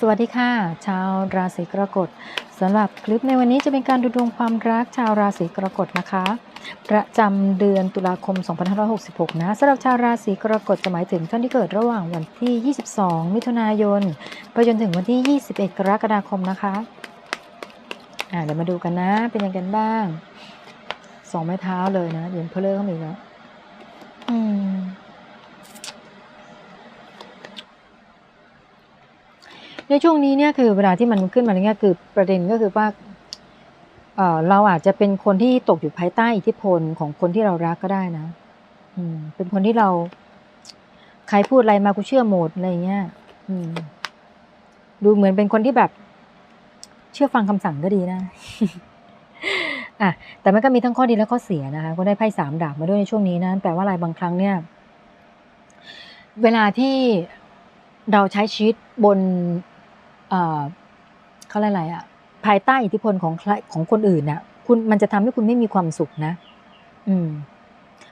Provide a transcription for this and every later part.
สวัสดีค่ะ ชาวราศีกรกฎสำหรับคลิปในวันนี้จะเป็นการดูดวงความรักชาวราศีกรกฎนะคะ ประจำเดือนตุลาคม 2566 นะสำหรับชาวราศีกรกฎจะหมายถึงท่านที่เกิดระหว่างวันที่ 22 มิถุนายนไปจนถึงวันที่ 21 กรกฎาคมนะคะอ่าเดี๋ยวมาดูกันนะ เป็นยังไงกันบ้างสองไม้เท้าเลยนะเดี๋ยวเพลเลอร์เข้ามาอีกแล้วอืม ในช่วงนี้เนี่ยคือเวลาที่มันขึ้นมาเนี่ยคือประเด็นก็คือว่าเราอาจจะเป็นคนที่ตกอยู่ภายใต้อิทธิพลของคนที่เรารักก็ได้นะ อืม เป็นคนที่เรา ใครพูดอะไรมากูเชื่อหมดอะไรเงี้ย อืม ดูเหมือนเป็นคนที่แบบ เชื่อฟังคำสั่งก็ดีนะอะแต่มันก็มีทั้งข้อดีและข้อเสียนะคะก็ได้ไพ่สามดาบมาด้วยในช่วงนี้นะแปลว่าอะไรบางครั้งเนี่ย เวลาที่เราใช้ชีวิตบน เขาเรียกอะไรอะภายใต้อิทธิพลของใครของคนอื่นน่ะ คุณมันจะทำให้คุณไม่มีความสุขนะ อืม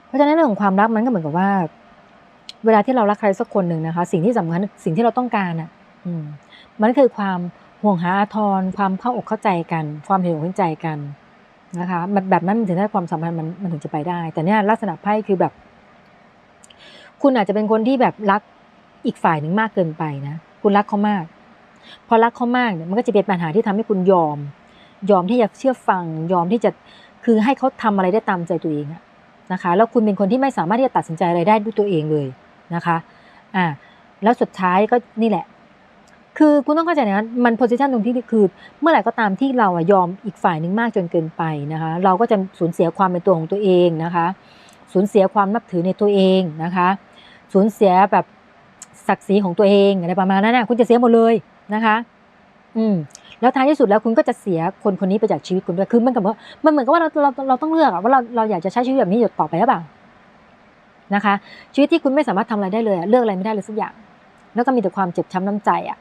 เพราะฉะนั้นเรื่องของความรักมันก็เหมือนกับว่า เวลาที่เรารักใครสักคนหนึ่งนะคะ สิ่งที่สำคัญสิ่งที่เราต้องการอะ อืม มันคือความห่วงหาอาทรความเข้าอกเข้าใจกัน ความเห็นอกเห็นใจกันนะคะมันแบบนั้นมันถึงได้ความสัมพันธ์มันมันถึงจะไปได้ แต่เนี่ยลักษณะไพ่คือแบบ คุณอาจจะเป็นคนที่แบบรักอีกฝ่ายหนึ่งมากเกินไปนะคุณรักเขามาก พอรักเขามากเนี่ยมันก็จะเป็นปัญหาที่ทำให้คุณยอม ยอมที่จะเชื่อฟัง ยอมที่จะคือให้เขาทำอะไรได้ตามใจตัวเองนะคะ แล้วคุณเป็นคนที่ไม่สามารถที่จะตัดสินใจอะไรได้ด้วยตัวเองเลยนะคะอ่าแล้วสุดท้ายก็นี่แหละ คือคุณต้องเข้าใจนะมันโพสิชันตรงที่คือ เมื่อไหร่ก็ตามที่เราอะยอมอีกฝ่ายหนึ่งมากจนเกินไปนะคะ เราก็จะสูญเสียความเป็นตัวของตัวเองนะคะ สูญเสียความนับถือในตัวเองนะคะ สูญเสียแบบศักดิ์ศรีของตัวเองอะไรประมาณนั้นนะคุณจะเสียหมดเลย นะคะ อืมแล้วท้ายที่สุดแล้วคุณก็จะเสียคนคนนี้ไปจากชีวิตคุณด้วยคือมันกับว่ามันเหมือนกับว่าเราเราเราต้องเลือกอะว่าเราเราอยากจะใช้ชีวิตแบบนี้อยู่ต่อไปหรือเปล่านะคะ ชีวิตที่คุณไม่สามารถทำอะไรได้เลยอะเลือกอะไรไม่ได้เลยสักอย่าง แล้วก็มีแต่ความเจ็บช้ำน้ำใจอะ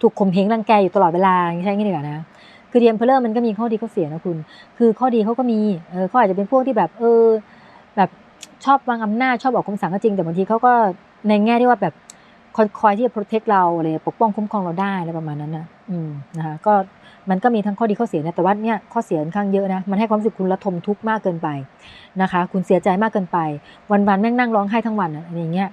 ถูกข่มเหงรังแกอยู่ตลอดเวลาอย่างนี้ใช่ไหมดีกว่านะคือเดียมเพลเลอร์มันก็มีข้อดีข้อเสียนะคุณ คือข้อดีเขาก็มีเออเขาอาจจะเป็นพวกที่แบบเออ แบบชอบวางอำนาจชอบออกคำสั่งก็จริง แต่บางทีเขาก็ในแง่ที่ว่าแบบ คอยที่จะ protect เราอะไรปกป้องคุ้มครองเราได้อะไรประมาณนั้นนะอืมนะคะก็มันก็มีทั้งข้อดีข้อเสียนะแต่ว่าเนี่ยข้อเสียค่อนข้างเยอะนะมันให้ความรู้สึกคุณระทมทุกข์มากเกินไปนะคะ คุณเสียใจมากเกินไป วันๆแม่งนั่งร้องไห้ทั้งวันอะไรอย่างเงี้ย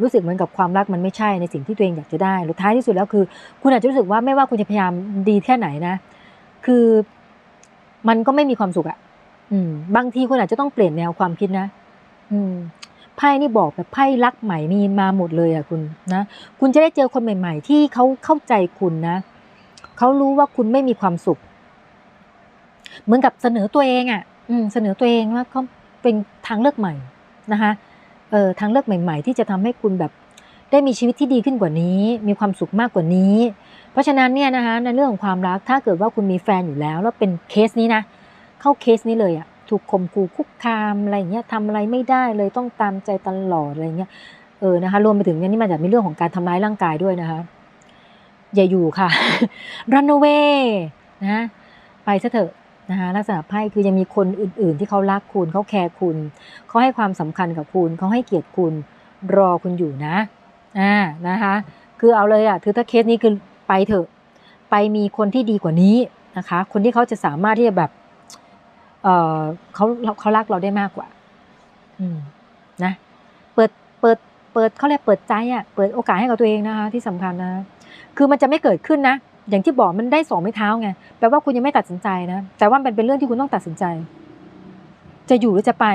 รู้สึกเหมือนกับความรักมันไม่ใช่ในสิ่งที่ตัวเองอยากจะได้หรือท้ายที่สุดแล้วคือ คุณอาจจะรู้สึกว่าไม่ว่าคุณจะพยายามดีแค่ไหนนะ คือมันก็ไม่มีความสุขอะอืมบางทีคุณอาจจะต้องเปลี่ยนแนวความคิดนะ อืม ไพ่นี่บอกแบบไพ่รักใหม่มีมาหมดเลยอะคุณนะ คุณจะได้เจอคนใหม่ ๆ ที่เขาเข้าใจคุณนะเขารู้ว่าคุณไม่มีความสุข เหมือนกับเสนอตัวเองอะอืม เสนอตัวเองว่าเขาเป็นทางเลือกใหม่นะคะ เออทางเลือกใหม่ ๆ ที่จะทำให้คุณแบบได้มีชีวิตที่ดีขึ้นกว่านี้ มีความสุขมากกว่านี้ เพราะฉะนั้นเนี่ยนะคะในเรื่องของความรักถ้าเกิดว่าคุณมีแฟนอยู่แล้ว แล้วเป็นเคสนี้นะ เข้าเคสนี้เลยอะ ถูกข่มขู่คุกคามอะไรอย่างเงี้ยทำอะไรไม่ได้เลยต้องตามใจตลอดอะไรเงี้ยเออนะคะรวมไปถึงเนี่ยนี่มันจะมีเรื่องของการทำร้ายร่างกายด้วยนะคะ อย่าอยู่ค่ะ run away นะไปซะเถอะนะคะลักษณะไพ่คือยังมีคนอื่น ๆ ที่เขารักคุณเขาแคร์คุณเขาให้ความสำคัญกับคุณเขาให้เกียรติคุณรอคุณอยู่นะอ่านะคะ คือเอาเลยอะคือถ้าเคสนี้คือไปเถอะ ไปมีคนที่ดีกว่านี้นะคะ คนที่เขาจะสามารถที่จะแบบ เออเขาเขารักเราได้มากกว่า อืมนะ เปิดเปิดเปิดเขาเรียกเปิดใจอะเปิดโอกาสให้กับตัวเองนะคะ ที่สำคัญนะ คือมันจะไม่เกิดขึ้นนะอย่างที่บอกมันได้สองไม้เท้าไงแปลว่าคุณยังไม่ตัดสินใจนะแต่ว่ามันเป็นเรื่องที่คุณต้องตัดสินใจ จะอยู่หรือจะไป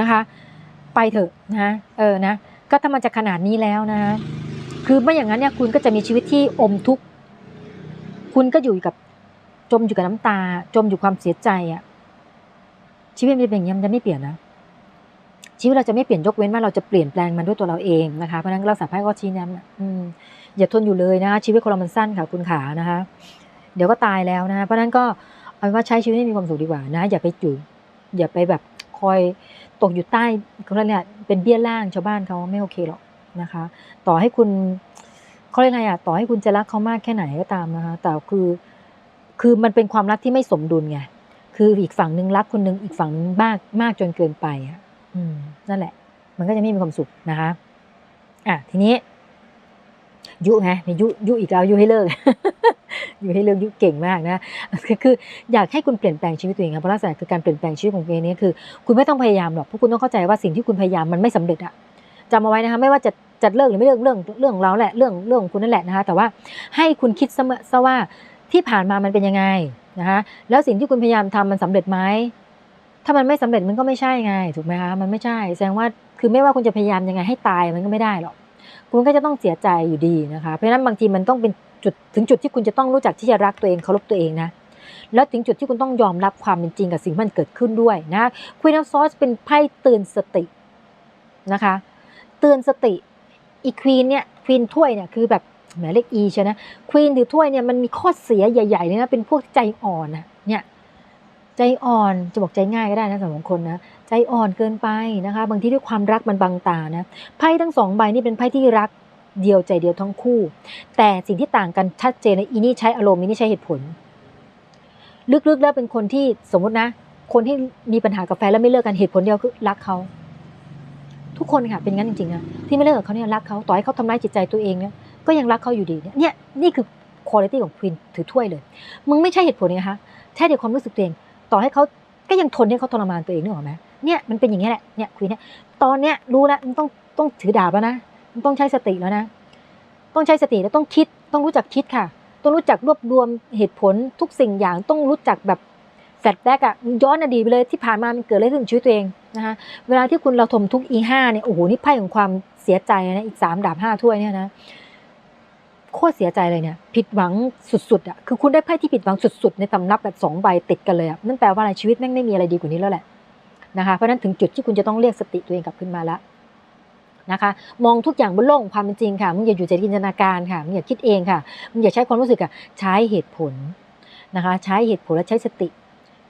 นะคะ ไปเถอะนะเออนะก็ถ้ามันจะขนาดนี้แล้วนะคือไม่อย่างนั้นเนี่ยคุณก็จะมีชีวิตที่อมทุกข์คุณก็อยู่กับจมอยู่กับน้ำตา จมอยู่ความเสียใจอะ ชีวิตมันเป็นอย่างนี้มันจะไม่เปลี่ยนนะชีวิตเราจะไม่เปลี่ยนยกเว้นว่าเราจะเปลี่ยนแปลงมันด้วยตัวเราเองนะคะเพราะนั้นเราสามารถก็ชี้ย้ำนะอย่าทนอยู่เลยนะคะชีวิตคนเรามันสั้นค่ะคุณขานะคะ เดี๋ยวก็ตายแล้วนะคะเพราะนั้นก็เอาเป็นว่าใช้ชีวิตให้มีความสุขดีกว่านะ อย่าไปอยู่อย่าไปแบบคอยตกอยู่ใต้เขาเรียกเนี่ยเป็นเบี้ยล่างชาวบ้านเขาไม่โอเคหรอกนะคะ ต่อให้คุณเขาเรียกไงอะต่อให้คุณจะรักเขามากแค่ไหนก็ตามนะคะ แต่คือคือมันเป็นความรักที่ไม่สมดุลไง คืออีกฝั่งหนึ่งรักคนหนึ่งอีกฝั่งหนึงมากมากจนเกินไปอะอืมนั่นแหละ มันก็จะไม่มีความสุขนะคะ อะทีนี้ ยุไงยุยุอีกแล้วยุให้เลิกยุให้เลิกยุเก่งมากนะคืออยากให้คุณเปลี่ยนแปลงชีวิตตัวเองครับเพราะลักษณะคือการเปลี่ยนแปลงชีวิตของตัวเองนี้คือ คุณไม่ต้องพยายามหรอกเพราะคุณต้องเข้าใจว่าสิ่งที่คุณพยายามมันไม่สำเร็จอะจำเอาไว้นะคะไม่ว่าจะจะเลิกหรือไม่เลิกเรื่องเรื่องของเราแหละเรื่องเรื่องของคุณนั่นแหละนะคะแต่ว่าให้คุณคิดซะเมื่อซะว่าที่ผ่านมามันเป็นยังไง นะคะแล้วสิ่งที่คุณพยายามทำมันสำเร็จไหมถ้ามันไม่สำเร็จมันก็ไม่ใช่ไงถูกไหมคะมันไม่ใช่ แสดงว่าคือไม่ว่าคุณจะพยายามยังไงให้ตายมันก็ไม่ได้หรอกคุณก็จะต้องเสียใจอยู่ดีนะคะเพราะฉะนั้นบางทีมันต้องเป็นจุดถึงจุดที่คุณจะต้องรู้จักที่จะรักตัวเองเคารพตัวเองนะแล้วถึงจุดที่คุณต้องยอมรับความเป็นจริงกับสิ่งที่มันเกิดขึ้นด้วยนะควีนอ f ซอสเป็นไพ่เตือนสตินะคะ เตือนสติอีควีนเนี่ยควีนถ้วยเนี่ยคือแบบ หมายเลขอีใช่นะควีนถือถ้วยเนี่ยมันมีข้อเสียใหญ่ๆเลยนะเป็นพวกใจอ่อนนะเนี่ยใจอ่อนจะบอกใจง่ายก็ได้นะสำหรับบางคนนะใจอ่อนเกินไปนะคะ บางทีด้วยความรักมันบังตานะไพ่ทั้งสองใบนี่เป็นไพ่ที่รักเดียวใจเดียวทั้งคู่ แต่สิ่งที่ต่างกันชัดเจนนะอีนี่ใช้อารมณ์อีนี่ใช้เหตุผล ลึกๆแล้วเป็นคนที่สมมตินะ คนที่มีปัญหากับแฟนแล้วไม่เลิกกันเหตุผลเดียวคือรักเขาทุกคนค่ะเป็นงั้นจริงๆนะที่ไม่เลิกกับเขาเนี่ยรักเขาต่อให้เขาทำร้ายจิตใจตัวเองเนี่ย ก็ยังรักเขาอยู่ดีเนี่ยเนี่ยนี่คือคุณภาพของควีนถือถ้วยเลย มึงไม่ใช่เหตุผลนะคะแค่เดียวความรู้สึกตัวเอง ต่อให้เขาก็ยังทนให้เขาทรมานตัวเองนึกออกไหมเนี่ยมันเป็นอย่างนี้แหละเนี่ยควีนเนี่ยตอนเนี้ยรู้แล้วมันต้องต้องถือดาบแล้วนะมันต้องใช้สติแล้วนะ ต้องใช้สติแล้วต้องคิด ต้องรู้จักคิดค่ะ ต้องรู้จักรวบรวมเหตุผลทุกสิ่งอย่างต้องรู้จักแบบแฟลชแบ็กอะย้อนอดีตไปเลยที่ผ่านมามันเกิดอะไรขึ้นชีวิตตัวเองนะคะเวลาที่คุณเราทมทุกอีห้าเนี่ยโอ้โหนี่ไพ่ของความเสียใจนะอีกสามดาบห้าถ้วยเนี่ยนะ โคตรเสียใจเลยเนี่ย ผิดหวังสุดๆอะคือคุณได้ไพ่ที่ผิดหวังสุดๆ ในตำรับแบบสองใบติดกันเลยอะนั่นแปลว่าอะไรชีวิตแม่งไม่มีอะไรดีกว่านี้แล้วแหละนะคะเพราะนั้นถึงจุดที่คุณจะต้องเรียกสติตัวเองกลับขึ้นมาแล้วนะคะมองทุกอย่างบนโลกของความเป็นจริงค่ะมึงอย่าอยู่ใจจินตนาการค่ะมึงอย่าคิดเองค่ะมึงอย่าใช้ความรู้สึกอะใช้เหตุผลนะคะใช้เหตุผลและใช้สติ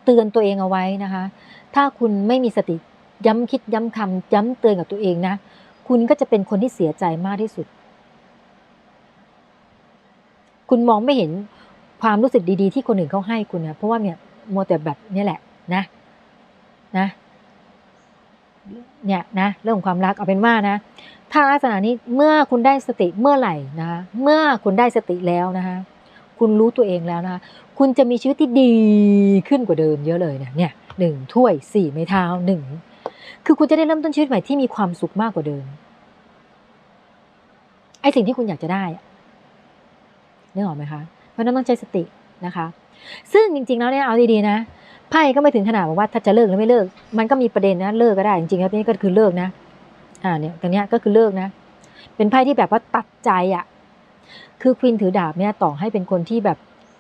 เตือนตัวเองเอาไว้นะคะ ถ้าคุณไม่มีสติย้ำคิดย้ำคำย้ำเตือนกับตัวเองนะ คุณก็จะเป็นคนที่เสียใจมากที่สุด คุณมองไม่เห็นความรู้สึกดีๆ ที่คนอื่นเขาให้คุณนะเพราะว่าเนี่ยโมวแต่แบบนี้แหละนะนะเนี่ยนะเรื่องของความรักเอาเป็นว่านะ ถ้าลักษณะนี้เมื่อคุณได้สติเมื่อไหร่นะ เมื่อคุณได้สติแล้วนะคะคุณรู้ตัวเองแล้วนะคะคุณจะมีชีวิตที่ดีขึ้นกว่าเดิมเยอะเลยเนี่ยเนี่ยหนึ่งถ้วยสี่ไม้เท้าหนึ่งคือคุณจะได้เริ่มต้นชีวิตใหม่ที่มีความสุขมากกว่าเดิมไอสิ่งที่คุณอยากจะได้ นึกออกไหมคะ เพราะนั้นต้องใช้สตินะคะ ซึ่งจริงๆแล้วเนี่ยเอาดีๆนะไพ่ก็ไม่ถึงขนาดบอกว่าถ้าจะเลิกหรือไม่เลิก มันก็มีประเด็นนะเลิกก็ได้จริงๆแล้วนี่ก็คือเลิกนะ อ่าเนี่ยตรงเนี้ยก็คือเลิกนะ เป็นไพ่ที่แบบว่าตัดใจอะ คือควีนถือดาบเนี่ยต่อให้เป็นคนที่แบบ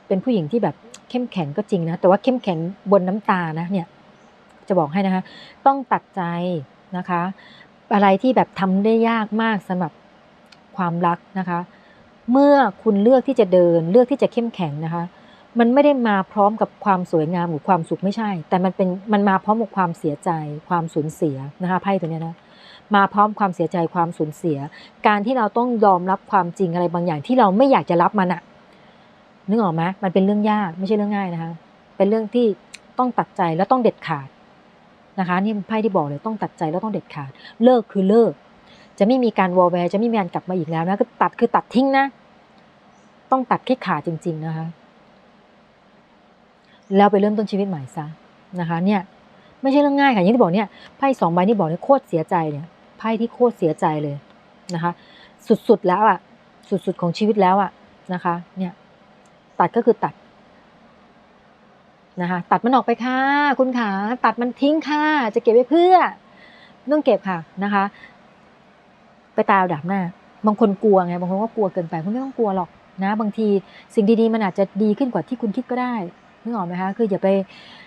เป็นผู้หญิงที่แบบเข้มแข็งก็จริงนะ แต่ว่าเข้มแข็งบนน้ำตานะเนี่ย จะบอกให้นะคะ ต้องตัดใจนะคะ อะไรที่แบบทำได้ยากมากสำหรับความรักนะคะ เมื่อคุณเลือกที่จะเดิน เลือกที่จะเข้มแข็งนะคะ มันไม่ได้มาพร้อมกับความสวยงามหรือความสุขไม่ใช่ แต่มันเป็นมันมาพร้อมกับความเสียใจ ความสูญเสียนะคะไพ่ตัวเนี้ยนะมาพร้อมความเสียใจความสูญเสีย การที่เราต้องยอมรับความจริงอะไรบางอย่างที่เราไม่อยากจะรับมันอะนึกออกไหมมันเป็นเรื่องยากไม่ใช่เรื่องง่ายนะคะ เป็นเรื่องที่ต้องตัดใจแล้วต้องเด็ดขาดนะคะนี่ไพ่ที่บอกเลยต้องตัดใจแล้วต้องเด็ดขาด เลิกคือเลิก จะไม่มีการวอลแวร์จะไม่มีการกลับมาอีกแล้วนะก็ตัดคือตัดทิ้งนะ ต้องตัดแค่ขาจริง ๆ นะคะ แล้วไปเริ่มต้นชีวิตใหม่ซะนะคะ เนี่ย ไม่ใช่เรื่องง่ายค่ะอย่างที่บอกเนี่ยไพ่สองใบนี่บอกเนี่ยโคตรเสียใจเนี่ยไพ่ที่โคตรเสียใจเลยนะคะ สุดๆแล้วอะ สุดๆของชีวิตแล้วอะนะคะ เนี่ย ตัดก็คือตัดนะคะ ตัดมันออกไปค่ะ คุณขาตัดมันทิ้งค่ะ จะเก็บไว้เพื่อไม่ต้องเก็บค่ะนะคะ ไปตายเอาดาบหน้า บางคนกลัวไง บางคนก็กลัวเกินไปคุณไม่ต้องกลัวหรอก นะ บางทีสิ่งดีๆมันอาจจะดีขึ้นกว่าที่คุณคิดก็ได้นึกออกไหมคะคืออย่าไป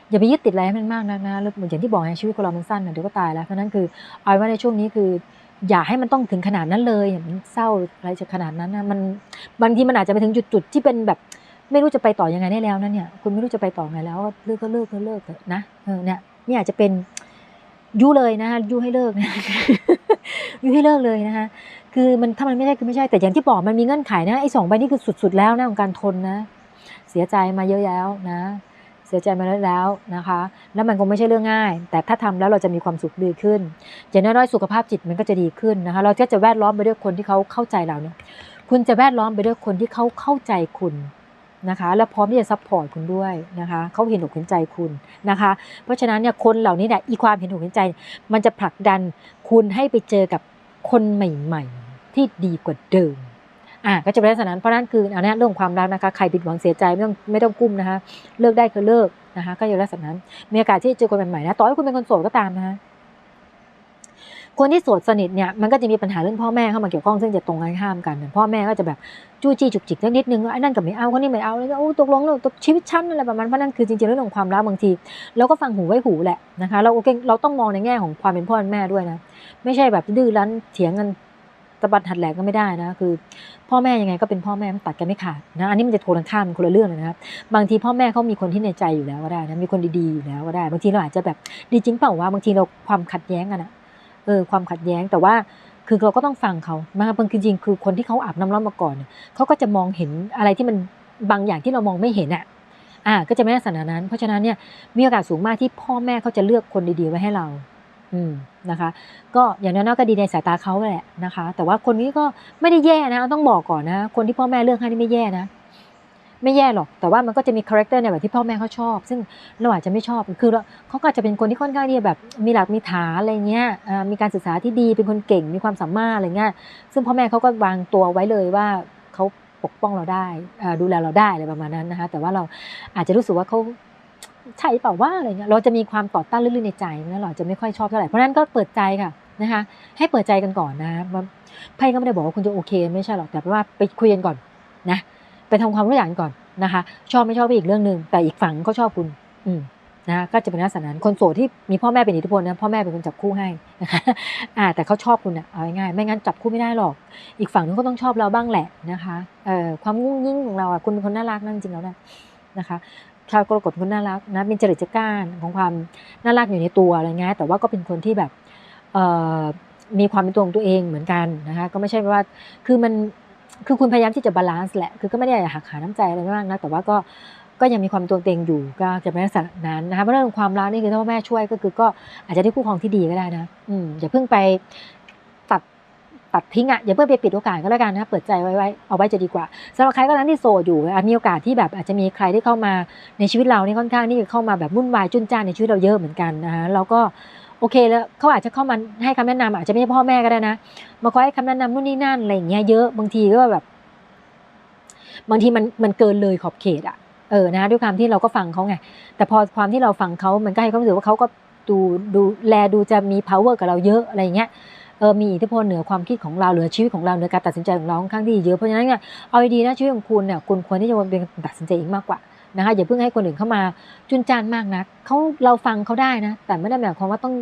อย่าไปยึดติดอะไรให้มันมากนักนะแล้วเหมือนอย่างที่บอกไงชีวิตคนเรามันสั้นนะเดี๋ยวก็ตายแล้วเพราะนั้นคือเอาไว้ว่าในช่วงนี้คือ อย่าให้มันต้องถึงขนาดนั้นเลยอย่างมันเศร้าอะไรจะขนาดนั้นนะมันบางทีมันอาจจะไปถึงจุดๆที่เป็นแบบไม่รู้จะไปต่อยังไงได้แล้วนั่นเนี่ยคุณไม่รู้จะไปต่อไงแล้วก็เลิกก็เลิกก็เลิกเถอะนะเออเนี่ยนี่อาจจะเป็นยุเลยนะคะยุให้เลิกนะ ยุให้เลิกเลยนะคะคือมันถ้ามันไม่ใช่คือไม่ใช่แต่อย่างที่บอกมันมีเงื่อนไขนะไอ้สองใบนี่คือสุด ๆ แล้วนะของการทนนะ เสียใจมาเยอะแล้วนะเสียใจมาแล้วแล้วนะคะ แล้วมันคงไม่ใช่เรื่องง่าย แต่ถ้าทำแล้วเราจะมีความสุขดีขึ้นอย่างน้อยๆสุขภาพจิตมันก็จะดีขึ้นนะคะ เราก็จะแวดล้อมไปด้วยคนที่เขาเข้าใจเราเนี่ยคุณจะแวดล้อมไปด้วยคนที่เขาเข้าใจคุณนะคะ และพร้อมที่จะซัพพอร์ตคุณด้วยนะคะเขาเห็นอกเห็นใจคุณนะคะ เพราะฉะนั้นเนี่ยคนเหล่านี้เนี่ยอีความเห็นอกเห็นใจ มันจะผลักดันคุณให้ไปเจอกับ คนใหม่ๆ ที่ดีกว่าเดิมอะก็จะเป็นลักษณะนั้นเพราะนั้นคืออันนี้เรื่องความรักนะคะใครผิดหวังเสียใจไม่ต้องไม่ต้องกุ้มนะคะ เลิกได้คือเลิกนะคะ ก็อยู่ลักษณะนั้นมีโอกาสที่จะเจอคนใหม่ๆนะต่อให้คุณเป็นคนโสดก็ตามนะคะ คนที่โสดสนิทเนี่ยมันก็จะมีปัญหาเรื่องพ่อแม่เข้ามาเกี่ยวข้องซึ่งจะตรงกันข้ามกันพ่อแม่ก็จะแบบจู้จี้จุกจิกนิดนึงว่าไอ้นั่นก็ไม่เอาคนนี้ไม่เอาเลยโอ้ตกลงแล้วตกชีวิตฉันอะไรประมาณเพราะนั่นคือจริงๆเรื่องของความรักบางทีเราก็ฟังหูไว้หูแหละนะคะเราโอเคเราต้องมองในแง่ของความเป็นพ่อเป็นแม่ด้วยนะ ไม่ใช่แบบดื้อรั้นเถียงกันตะบัดหัดแหลกก็ไม่ได้นะคือ พ่อแม่ยังไงก็เป็นพ่อแม่มันตัดกันไม่ขาดนะอันนี้มันจะโทรกันข้ามคนละเรื่องเลยนะครับบางทีพ่อแม่เขามีคนที่ในใจอยู่แล้วก็ได้นะมีคนดีๆอยู่แล้วก็ได้ บางทีเราอาจจะแบบดีจริงเปล่าว่าบางทีเราความขัดแย้งกันอะ เออความขัดแย้งแต่ว่าคือเราก็ต้องฟังเขามาบางทีจริงคือคนที่เขาอาบน้ำร้อนมาก่อนเนี่ยเขาก็จะมองเห็นอะไรที่มันบางอย่างที่เรามองไม่เห็นอะอ่าก็จะไม่ลักษณะนั้น เพราะฉะนั้นเนี่ยมีโอกาสสูงมากที่พ่อแม่เขาจะเลือกคนดีๆไว้ให้เรา อืมนะคะ ก็อย่างน้อยๆก็ดีในสายตาเขาแหละนะคะ แต่ว่าคนนี้ก็ไม่ได้แย่นะ ต้องบอกก่อนนะ คนที่พ่อแม่เลือกให้นี่ไม่แย่นะ ไม่แย่หรอก แต่ว่ามันก็จะมีคาแรคเตอร์ในแบบที่พ่อแม่เขาชอบ ซึ่งเราอาจจะไม่ชอบ คือเขาก็จะเป็นคนที่ค่อนข้างที่แบบมีหลักมีฐานอะไรเงี้ยมีการศึกษาที่ดี เป็นคนเก่ง มีความสามารถอะไรเงี้ย ซึ่งพ่อแม่เขาก็วางตัวไว้เลยว่าเขาปกป้องเราได้ดูแลเราได้อะไรประมาณนั้นนะคะ แต่ว่าเราอาจจะรู้สึกว่าเขาใช่เปล่าว่าอะไรเงี้ย เราจะมีความต่อต้านลึกๆในใจนะเราจะไม่ค่อยชอบเท่าไหร่ เพราะนั้นก็เปิดใจค่ะนะคะ ให้เปิดใจกันก่อนนะไพ่ก็ไม่ได้บอกว่าคุณจะโอเค ไม่ใช่หรอก แต่ว่าไปคุยกันก่อนนะ ไปทำความรู้จักกันก่อนนะคะ ชอบไม่ชอบไปอีกเรื่องหนึ่งแต่อีกฝั่งก็ชอบคุณ อืมนะก็จะเป็นลักษณะนั้นคนโสดที่มีพ่อแม่เป็นอิทธิพลนะพ่อแม่เป็นคนจับคู่ให้นะคะอ่าแต่เขาชอบคุณอะเอาง่ายๆไม่งั้นจับคู่ไม่ได้หรอก อีกฝั่งนึงก็ต้องชอบเราบ้างแหละนะคะเอ่อความงุ้งยิ่งของเราอะคุณเป็นคนน่ารักนั่นจริงแล้วนะนะคะชาวกรกฎคนน่ารักนะเป็นจริตจักร้านของความน่ารักอยู่ในตัวอะไรเงี้ยแต่ว่าก็เป็นคนที่แบบเอ่อมีความเป็นตัวของตัวเองเหมือนกันนะคะก็ไม่ใช่ว่าคือมัน คือคุณพยายามที่จะบาลานซ์แหละ คือก็ไม่ได้หักหาน้ำใจอะไรมากนะ แต่ว่าก็ ก็ยังมีความตัวเองอยู่ ก็จะเป็นลักษณะนั้นนะคะ เพราะเรื่องความรักนี่คือถ้าพ่อแม่ช่วยก็คือก็อาจจะได้คู่ครองที่ดีก็ได้นะ อืมอย่าเพิ่งไปตัด ตัดทิ้งอะ อย่าเพิ่งไปปิดโอกาสก็แล้วกันนะ เปิดใจไว้ไว้เอาไว้จะดีกว่าสำหรับใครก็ตามที่โสดอยู่อาจมีโอกาสที่แบบอาจจะมีใครที่เข้ามาในชีวิตเรานี่ค่อนข้างที่จะเข้ามาแบบวุ่นวายจุนจ้านในชีวิตเราเยอะเหมือนกันนะคะแล้วก็ โอเคแล้วเขาอาจจะเข้ามาให้คำแนะนำอาจจะไม่ใช่พ่อแม่ก็ได้นะมาคอยให้คำแนะนำนู่นนี่นั่นอะไรอย่างเงี้ยเยอะบางทีก็แบบ บางทีมันมันเกินเลยขอบเขตอะเออนะด้วยความที่เราก็ฟังเขาไงแต่พอความที่เราฟังเขามันก็ให้ความรู้สึกว่าเขาก็ดูดูแลดูจะมี power กับเราเยอะอะไรเงี้ยเออมีอิทธิพลเหนือความคิดของเราเหนือชีวิตของเราเหนือการตัดสินใจของเราค่อนข้างที่เยอะเพราะฉะนั้นเนี่ยเอาดีนะชีวิตของคุณเนี่ยคุณควรที่จะเป็นตัดสินใจเองมากกว่า นะคะอย่าเพิ่งให้คนอื่นเข้ามาจุนจานมากนักเขาเราฟังเขาได้นะ แต่ไม่ได้หมายความว่าต้อง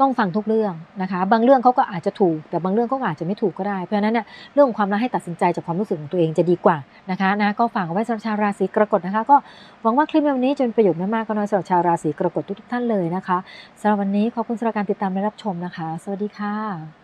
ต้องฟังทุกเรื่องนะคะ บางเรื่องเขาก็อาจจะถูก แต่บางเรื่องก็อาจจะไม่ถูกก็ได้ เพราะฉะนั้นเนี่ยเรื่องความรักให้ตัดสินใจจากความรู้สึกของตัวเองจะดีกว่านะคะนะก็ฝากเอาไว้สำหรับชาวราศีกรกฎนะคะ ก็หวังว่าคลิปวันนี้จะเป็นประโยชน์มากก็น้อยสำหรับชาวราศีกรกฎทุกท่านเลยนะคะสำหรับวันนี้ขอบคุณสำหรับการติดตามและรับชมนะคะ สวัสดีค่ะ